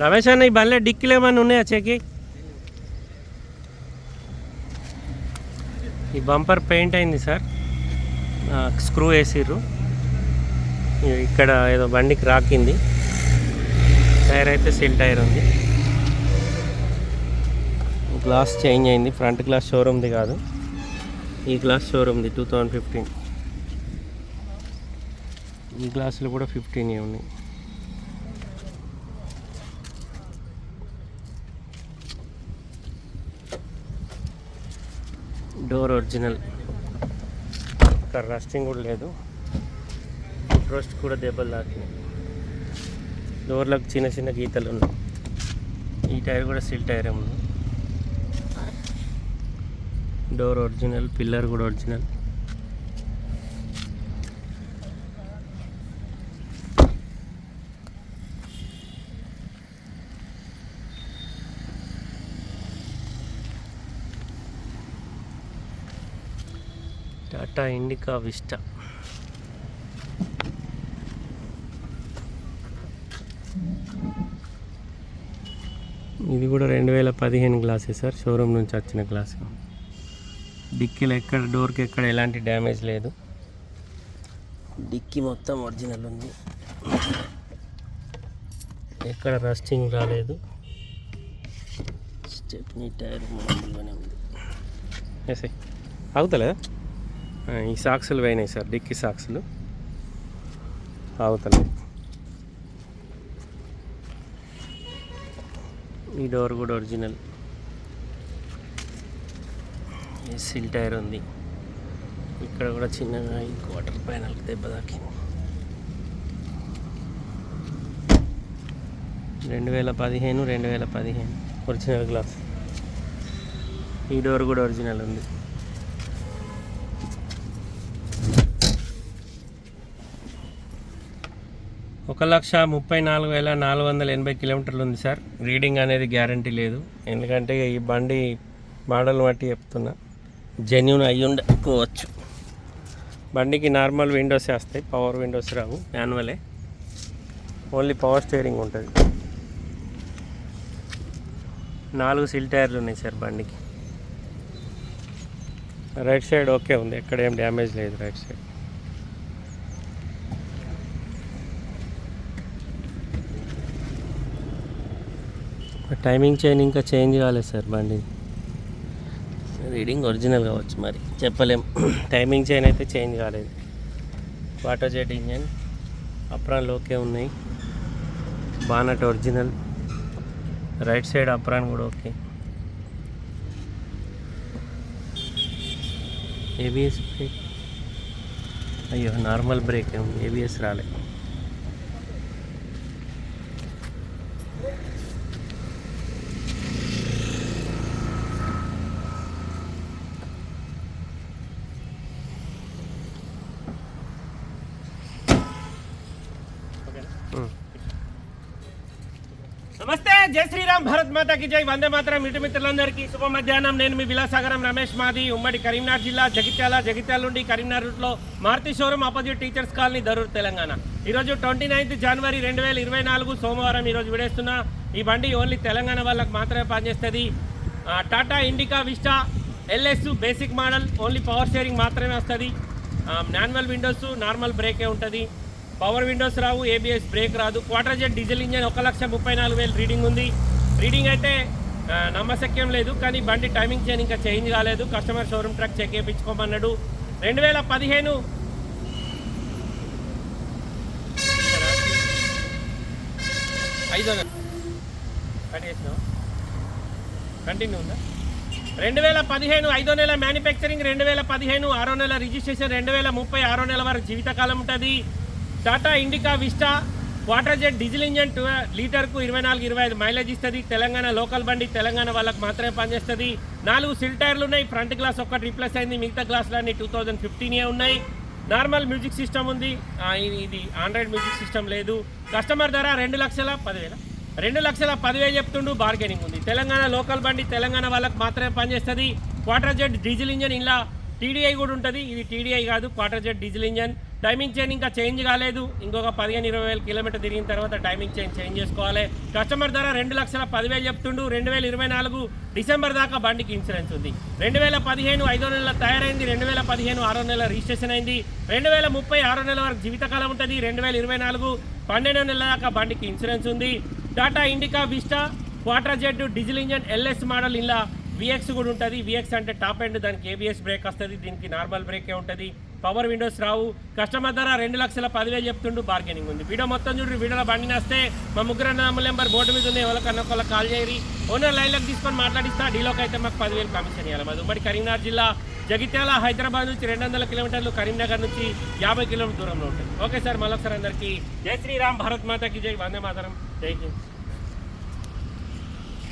రమేష్ అన్న ఈ బండ్లో డిక్కీలు ఏమైనా ఉన్నాయా చెక్కి? ఈ బంపర్ పెయింట్ అయింది సార్. స్క్రూ వేసిర్రు. ఇక్కడ ఏదో బండికి రాకింది టైర్ అయితే సిల్ టైర్ ఉంది. గ్లాస్ చేంజ్ అయింది. ఫ్రంట్ గ్లాస్ షోరూమ్ది కాదు. ఈ గ్లాస్ షోరూమ్ది టూ థౌజండ్ ఫిఫ్టీన్. ఈ గ్లాసులు కూడా ఫిఫ్టీన్ ఉన్నాయి. డోర్ ఒరిజినల్ ఇక్కడ రస్టింగ్ కూడా లేదు. రోస్ట్ కూడా దెబ్బలు తాకినాయి. డోర్లకు చిన్న చిన్న గీతలు ఉన్నాయి. ఈ టైర్ కూడా సిల్ టైర్ ఉంది. డోర్ ఒరిజినల్ పిల్లర్ కూడా ఒరిజినల్ టాటా ఇండికా విస్టా. ఇది కూడా రెండు వేల పదిహేను గ్లాసే సార్ షోరూమ్ నుంచి వచ్చిన గ్లాస్. డిక్కీలో ఎక్కడ డోర్కి ఎక్కడ ఎలాంటి డ్యామేజ్ లేదు. డిక్కీ మొత్తం ఒరిజినల్ ఉంది. ఎక్కడ రస్టింగ్ రాలేదు. స్టెప్నీ టైర్ మామూలుగానే ఉంది. అవుతలేదా ఈ సాక్సులు పోయినాయి సార్ డిక్కీ సాక్సులు. ఆగుతలేదు. ఈ డోర్ కూడా ఒరిజినల్. సిల్ టైర్ ఉంది. ఇక్కడ కూడా చిన్నగా ఈ క్వార్టర్ ప్యానల్కి దెబ్బ తాకింది. రెండు వేల పదిహేను రెండు వేల పదిహేను. Original glass. ఈ డోర్ కూడా ఒరిజినల్ ఉంది. ఒక లక్ష ముప్పై నాలుగు వేల నాలుగు వందల ఎనభై కిలోమీటర్లు ఉంది సార్. రీడింగ్ అనేది గ్యారంటీ లేదు. ఎందుకంటే ఈ బండి మోడల్ బట్టి చెప్తున్నా. జెన్యున్ అయ్యి ఉండకపోవచ్చు. బండికి నార్మల్ విండోస్ వస్తాయి. పవర్ విండోస్ రావు. మాన్యువలే ఓన్లీ పవర్ స్టీరింగ్ ఉంటుంది. నాలుగు సిల్ టైర్లు ఉన్నాయి సార్ బండికి. రైట్ సైడ్ ఓకే ఉంది. ఎక్కడ ఏం డ్యామేజ్ లేదు రైట్ సైడ్ టైమింగ్ చైన్ ఇంకా చేంజ్ కాలేదు సార్ బండి. రీడింగ్ ఒరిజినల్ కావచ్చు మరి చెప్పలేం. టైమింగ్ చైన్ అయితే చేంజ్ కాలేదు. Water jet engine apron okay ఉన్నాయి. Bonnet original. Right side apron కూడా ఓకే. ఏబిఎస్ బ్రేక్ అయ్యో నార్మల్ బ్రేక్ ఉంది ఏబిఎస్ రాలేదు నమస్తే జై శ్రీరామ్ భారత్ మాతాకి జై. వందే మాత్రం ఇటు మిత్రులందరికీ శుభ మధ్యాహ్నం. నేను మీ విలాసాగరం రమేష్ మాది ఉమ్మడి కరీంనగర్ జిల్లా జగిత్యాల జగిత్యాల నుండి కరీంనగర్ రూట్లో Maruti showroom opposite teachers colony Darur Telangana. ఈరోజు ట్వంటీ నైన్త్ జనవరి రెండు వేల ఇరవై నాలుగు సోమవారం ఈరోజు విడేస్తున్న ఈ బండి ఓన్లీ తెలంగాణ వాళ్ళకి మాత్రమే పనిచేస్తుంది. Tata Indica Vista LS basic model only power sharing మాత్రమే వస్తుంది. మాన్యువల్ విండోస్ నార్మల్ బ్రేకే ఉంటుంది. పవర్ విండోస్ రావు ఏబిఎస్ బ్రేక్ రాదు. క్వార్టర్ జెట్ డీజిల్ ఇంజన్ ఒక లక్ష ముప్పై నాలుగు వేలు రీడింగ్ ఉంది. రీడింగ్ అయితే నమ్మశక్యం లేదు కానీ బండి టైమింగ్ చేయని ఇంకా చేంజ్ కాలేదు. కస్టమర్ షోరూమ్ ట్రక్ చెక్ చేయించుకోమన్నాడు. రెండు వేల పదిహేను. ఐదు కట్ కంటిన్యూ ఉందా? రెండు వేల పదిహేను ఐదో నెల మ్యానుఫ్యాక్చరింగ్ రెండు వేల పదిహేను ఆరో నెల రిజిస్ట్రేషన్ రెండు వేల ముప్పై ఆరో నెల వరకు జీవితకాలం ఉంటుంది. Tata Indica Vista water jet diesel engine two లీటర్కు ఇరవై నాలుగు ఇరవై ఐదు మైలేజ్ ఇస్తుంది. తెలంగాణ లోకల్ బండి తెలంగాణ వాళ్ళకి మాత్రమే పనిచేస్తుంది. నాలుగు సిల్ టైర్లు ఉన్నాయి. ఫ్రంట్ గ్లాస్ ఒక్కటి రీప్లేస్ అయింది. మిగతా గ్లాసులన్నీ టూ థౌజండ్ ఫిఫ్టీనే ఉన్నాయి. నార్మల్ మ్యూజిక్ సిస్టమ్ ఉంది. ఇది- ఆండ్రాయిడ్ మ్యూజిక్ సిస్టమ్ లేదు. కస్టమర్ ధర రెండు లక్షల పదివేల రెండు లక్షల పదివేలు చెప్తుండు. బార్గెనింగ్ ఉంది. తెలంగాణ లోకల్ బండి తెలంగాణ వాళ్ళకి మాత్రమే పనిచేస్తుంది. వాటర్ జెట్ డీజిల్ ఇంజన్ ఇలా టీడీఐ కూడా ఉంటుంది. ఇది టీడీఐ కాదు quarter jet diesel engine. Timing chain ఇంకా చేంజ్ కాలేదు. ఇంకొక పదిహేను ఇరవై వేల కిలోమీటర్ తిరిగిన తర్వాత టైమింగ్ చైన్ చేంజ్ చేసుకోవాలి. కస్టమర్ ధర రెండు లక్షల పదివేలు చెప్తుండు. రెండు వేల ఇరవై నాలుగు డిసెంబర్ దాకా బండికి ఇన్సూరెన్స్ ఉంది. రెండు వేల పదిహేను ఐదో నెలల తయారైంది. రెండు వేల పదిహేను ఆరో నెలల రిజిస్ట్రేషన్ అయింది. రెండు వేల ముప్పై ఆరో నెలల వరకు జీవితకాలం ఉంటుంది. రెండు వేల ఇరవై నాలుగు పన్నెండో నెలల దాకా బండికి ఇన్సూరెన్స్ ఉంది. Tata Indica Vista quarter jet diesel engine LS model ఇలా విఎక్స్ కూడా ఉంటుంది. విఎక్స్ అంటే టాప్ ఎండ్ దానికి ఏబిఎస్ బ్రేక్ వస్తుంది. దీనికి నార్మల్ బ్రేకే ఉంటుంది. పవర్ విండోస్ రావు. కస్టమర్ ధర రెండు లక్షల పదివేలు చెప్తుండు. బార్గెనింగ్ ఉంది. వీడియో మొత్తం చూడండి వీడియోలో బండి వస్తే మా ముగ్గురు అన్నదమ్ముల నెంబర్ బోర్డు మీద ఉంది. ఎవరికన్నా కాల్ చేయరి. ఓనర్ లైన్లోకి తీసుకొని మాట్లాడిస్తా. డీలోకి అయితే మాకు పదివేలు కమిషన్ ఇవ్వాలి మాది ఉమ్మడి కరీంనగర్ జిల్లా. జగిత్యాల హైదరాబాద్ నుంచి రెండు వందల కిలోమీటర్లు కరీంనగర్ నుంచి యాభై కిలోమీటర్ దూరంలో ఉంటుంది. Okay sir. మళ్ళొకసారి అందరికీ జై శ్రీరామ్. భారత్ మాతకి జై. వందే మాతరం. జై హింద్.